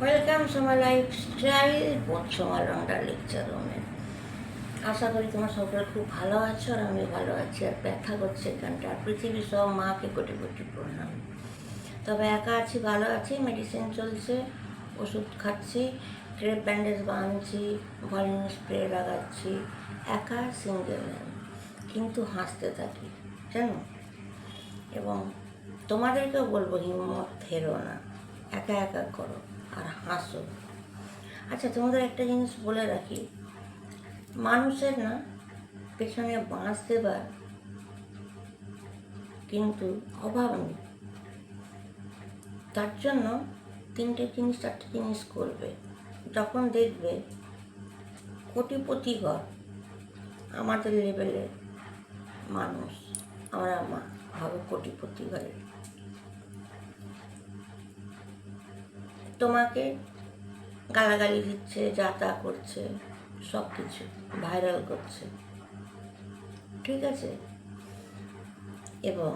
Welcome সময় lifestyle বোধ সময় রন্ডার লেকচার রুমে আশা করি তোমার সকলে খুব ভালো আছো আর আমি ভালো আছি আর ব্যথা করছে এখানটা। আর পৃথিবীর সব মাকে কোটি কোটি প্রণাম। তবে একা আছি, ভালো আছি মেডিসিন চলছে, ওষুধ খাচ্ছি ক্রেপ ব্যান্ডেজ বাঁধছি ভলিন স্প্রে লাগাচ্ছি, একা সিঙ্গেল কিন্তু হাসতে থাকি, জানো? এবং তোমাদেরকেও বলব হিম্মত হেরো না একা একা করো। আর হাসো আচ্ছা তোমাদের একটা জিনিস বলে রাখি। মানুষের না, পেছনে বাঁশ দেবার কিন্তু অভাব নেই। তার জন্য তিনটে জিনিস, চারটে জিনিস করবে। যখন দেখবে কোটিপতি ঘর আমাদের লেভেলের মানুষ, আমরা মা ভাবো কোটিপতি ঘরের তোমাকে গালাগালি দিচ্ছে, যা তা করছে সব কিছু ভাইরাল করছে। ঠিক আছে? এবং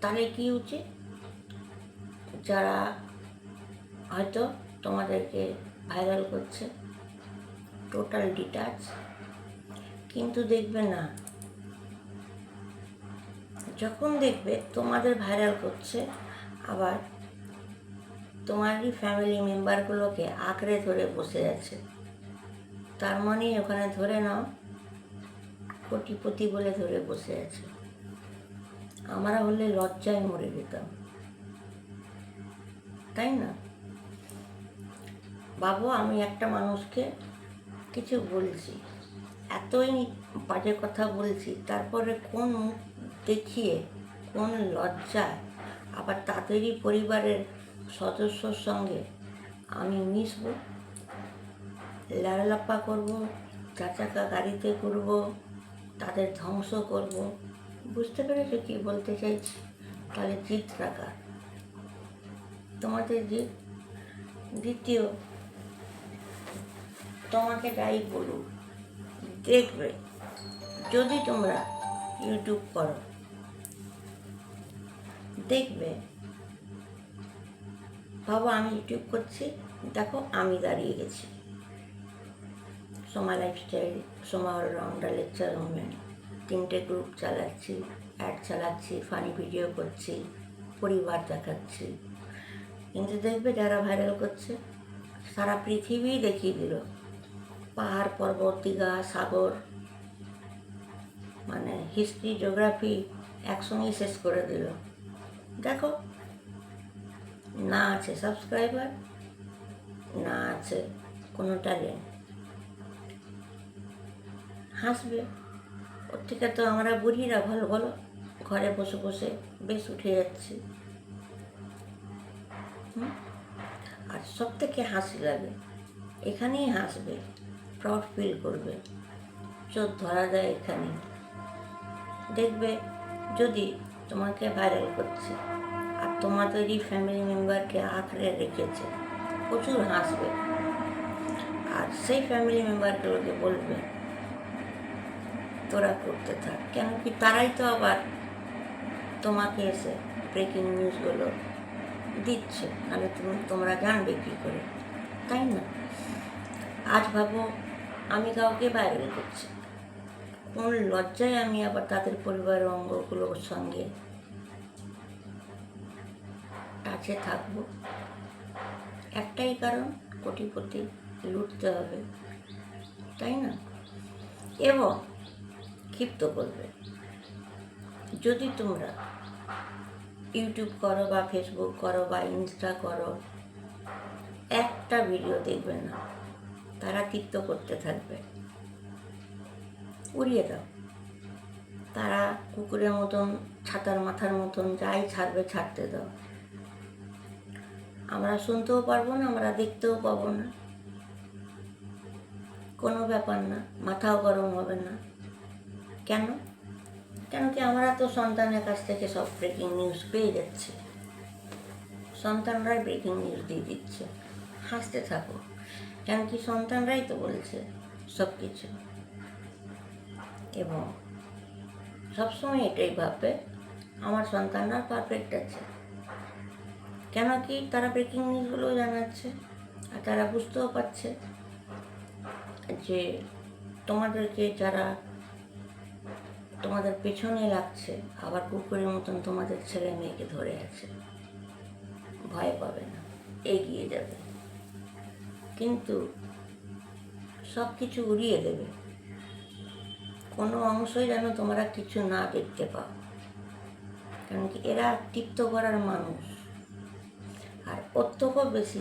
তাহলে কি উচিত? যারা হয়তো তোমাদেরকে ভাইরাল করছে টোটাল ডিটাচ কিন্তু দেখবে না। যখন দেখবে তোমাদের ভাইরাল করছে আবার তোমারই ফ্যামিলি মেম্বারগুলোকে আঁকড়ে ধরে বসে আছে। তার মানে ওখানে ধরে নাও, কোটিপতি বলে ধরে বসে আছে। আমরা হলে লজ্জায় মরে যেতাম। তাই না? বাবু, আমি একটা মানুষকে কিছু বলছি। এতই বাজে কথা বলছি, তারপরে কোন মুখ দেখিয়ে কোন লজ্জায় আবার তাদেরই পরিবারের সদস্যর সঙ্গে আমি মিশবো লাড়ালাপ্পা করব চার চাকা গাড়িতে করব, তাদের ধ্বংস করব। বুঝতে পেরেছ কি বলতে চাইছি? তাহলে জিত রাখা। তোমাদের জিত? দ্বিতীয়, তোমাকে যাই বলুক। দেখবে, যদি তোমরা ইউটিউব করো। দেখবে। বাবা, আমি ইউটিউব করছি। দেখো, আমি দাঁড়িয়ে গেছি। Soma lifestyle Soma allrounder lecture রুমে তিনটে গ্রুপ চালাচ্ছি অ্যাড চালাচ্ছি ফানি ভিডিও করছি, পরিবার দেখাচ্ছি। কিন্তু দেখবে, যারা ভাইরাল করছে, সারা পৃথিবী দেখিয়ে দিল। পাহাড় পর্বত সাগর মানে হিস্ট্রি জিওগ্রাফি একসঙ্গেই শেষ করে দিল। দেখো। না আছে সাবস্ক্রাইবার না আছে কোনো ট্যালেন্ট হাসবে। ওর থেকে তো আমরা বুড়িরা ভালো ভালো ঘরে বসে বসে বেশ উঠে যাচ্ছি? আর সব থেকে হাসি লাগে, এখানেই হাসবে প্রাউড ফিল করবে। চোখ ধরা দেয় এখানে। দেখবে যদি তোমাকে ভাইরাল করছে। আর তোমাদেরই ফ্যামিলি মেম্বারকে আঁকড়ে রেখেছে। প্রচুর হাসবে। আর সেই ফ্যামিলি মেম্বারগুলোকে বলবে, তোরা করতে থাক। কেন কি তারাই তো আবার তোমাকে এসে ব্রেকিং নিউজগুলো দিচ্ছে। নাহলে তুমি তোমরা জানবে কী করে। তাই না? আজ ভাবো আমি কাউকে ভাইরাল করছি। কোন লজ্জায় আমি আবার তাদের পরিবারের অঙ্গগুলোর সঙ্গে টাচে থাকব। একটাই কারণ, কোটিপতি লুটতে হবে, তাই না? এবং ক্ষিপ্ত করবে। যদি তোমরা ইউটিউব করো বা ফেসবুক করো বা ইনস্টা করো, একটা ভিডিও দেখবে না, তারা তৃপ্ত করতে থাকবে। উড়িয়ে দাও। তারা কুকুরের মতন, ছাতার মাথার মতন যাই ছাড়বে, ছাড়তে দাও। আমরা শুনতেও পারব না, আমরা দেখতেও পাবো না। কোনো ব্যাপার না, মাথাও গরম হবে না। কেন? কেন কি আমরা তো সন্তানের কাছ থেকে সব ব্রেকিং নিউজ পেয়ে যাচ্ছি। সন্তানরাই ব্রেকিং নিউজ দিয়ে দিচ্ছে। হাসতে থাকো। কেন কি সন্তানরাই তো বলছে সব কিছু এবং সবসময় এটাই ভাববে, আমার সন্তানরা পারফেক্ট আছে। কেন কি তারা ব্রেকিং নিউজগুলো জানাচ্ছে, আর তারা বুঝতেও পারছে যে তোমাদেরকে যারা তোমাদের পেছনে লাগছে, আবার কুকুরের মতন তোমাদের ছেলে মেয়েকে ধরে আছে। ভয় পাবে না, এগিয়ে যাবে। কিন্তু সব কিছু উড়িয়ে দেবে। কোনো অংশই যেন তোমরা কিছু না দেখতে পাও। কারণ কি এরা তৃপ্ত করার মানুষ। আর থেকেও বেশি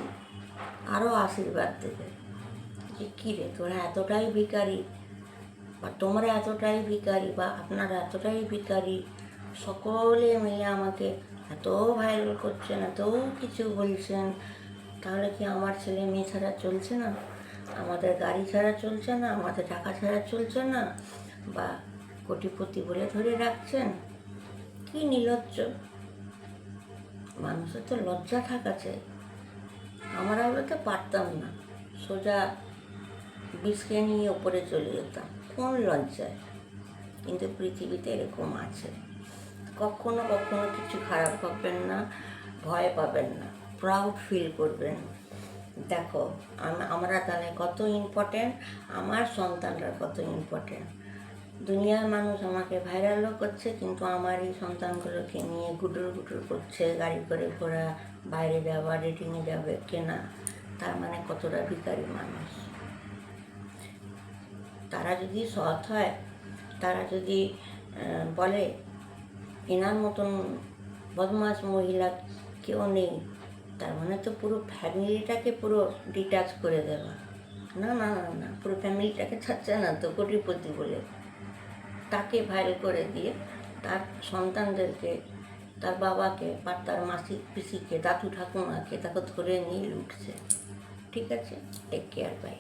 আরও আশীর্বাদ দেবে। যে কী রে, তোরা এতটাই ভিকারি বা তোমরা এতটাই ভিকারি বা আপনারা এতটাই ভিকারি সকলে মিলে আমাকে এত ভাইরাল করছেন, এত কিছু বলছেন, তাহলে কি আমার ছেলে মেয়ে ছাড়া চলছে না? আমাদের গাড়ি ছাড়া চলছে না? আমাদের টাকা ছাড়া চলছে না? বা কোটিপতি বলে ধরে রাখছেন? কি নির্লজ্জ মানুষের তো লজ্জা থাকা চাই আমরা তো পারতাম না। সোজা বিষকে নিয়ে ওপরে চলে যেতাম। কোন লজ্জায়? কিন্তু পৃথিবীতে এরকম আছে। কখনো কখনো কিছু খারাপ ভাববেন না, ভয় পাবেন না। প্রাউড ফিল করবেন। দেখো আমরা তাহলে কত ইম্পর্টেন্ট আমার সন্তানরা কত ইম্পর্টেন্ট দুনিয়ার মানুষ আমাকে ভাইরালও করছে, কিন্তু আমার এই সন্তানগুলোকে নিয়ে গুটুর গুটুর করছে, গাড়ি করে ঘোরা বাইরে যাওয়া রেটিংয়ে যাবে, কেনা। তার মানে কতটা ভিখারি মানুষ। তারা যদি সৎ হয়, তারা যদি বলে, এনার মতন বদমাস মহিলা কেউ নেই। তার মানে তো পুরো ফ্যামিলিটাকে পুরো ডিটাচ করে দেওয়া। না না না না, পুরো ফ্যামিলিটাকে ছাড়ছে না তো কোটিপতি বলে। তাকে ভাইরাল করে দিয়ে তার সন্তানদেরকে, তার বাবাকে বা তার মাসি, পিসিকে, দাদু, ঠাকুমাকে তাকে ধরে নিয়ে লুটছে। ঠিক আছে? Take care bye